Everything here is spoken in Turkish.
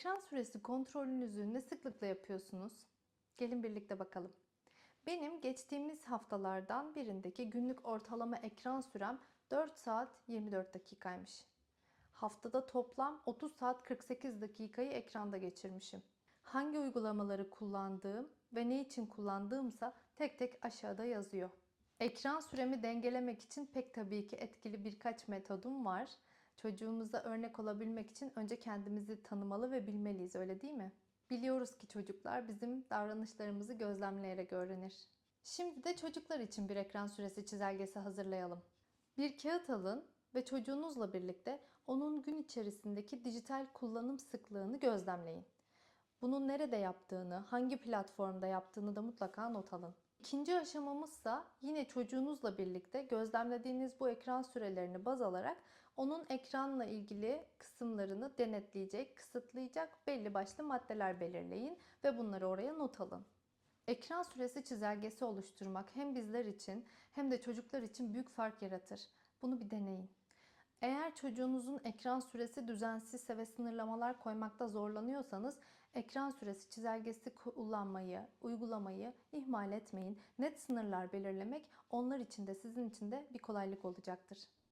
Ekran süresi kontrolünüzü ne sıklıkla yapıyorsunuz? Gelin birlikte bakalım. Benim geçtiğimiz haftalardan birindeki günlük ortalama ekran sürem 4 saat 24 dakikaymış. Haftada toplam 30 saat 48 dakikayı ekranda geçirmişim. Hangi uygulamaları kullandığım ve ne için kullandığımsa tek tek aşağıda yazıyor. Ekran süremi dengelemek için pek tabii ki etkili birkaç metodum var. Çocuğumuza örnek olabilmek için önce kendimizi tanımalı ve bilmeliyiz öyle değil mi? Biliyoruz ki çocuklar bizim davranışlarımızı gözlemleyerek öğrenir. Şimdi de çocuklar için bir ekran süresi çizelgesi hazırlayalım. Bir kağıt alın ve çocuğunuzla birlikte onun gün içerisindeki dijital kullanım sıklığını gözlemleyin. Bunu nerede yaptığını, hangi platformda yaptığını da mutlaka not alın. İkinci aşamamızsa yine çocuğunuzla birlikte gözlemlediğiniz bu ekran sürelerini baz alarak onun ekranla ilgili kısımlarını denetleyecek, kısıtlayacak belli başlı maddeler belirleyin ve bunları oraya not alın. Ekran süresi çizelgesi oluşturmak hem bizler için hem de çocuklar için büyük fark yaratır. Bunu bir deneyin. Eğer çocuğunuzun ekran süresi düzensizse ve sınırlamalar koymakta zorlanıyorsanız ekran süresi çizelgesi kullanmayı, uygulamayı ihmal etmeyin. Net sınırlar belirlemek onlar için de sizin için de bir kolaylık olacaktır.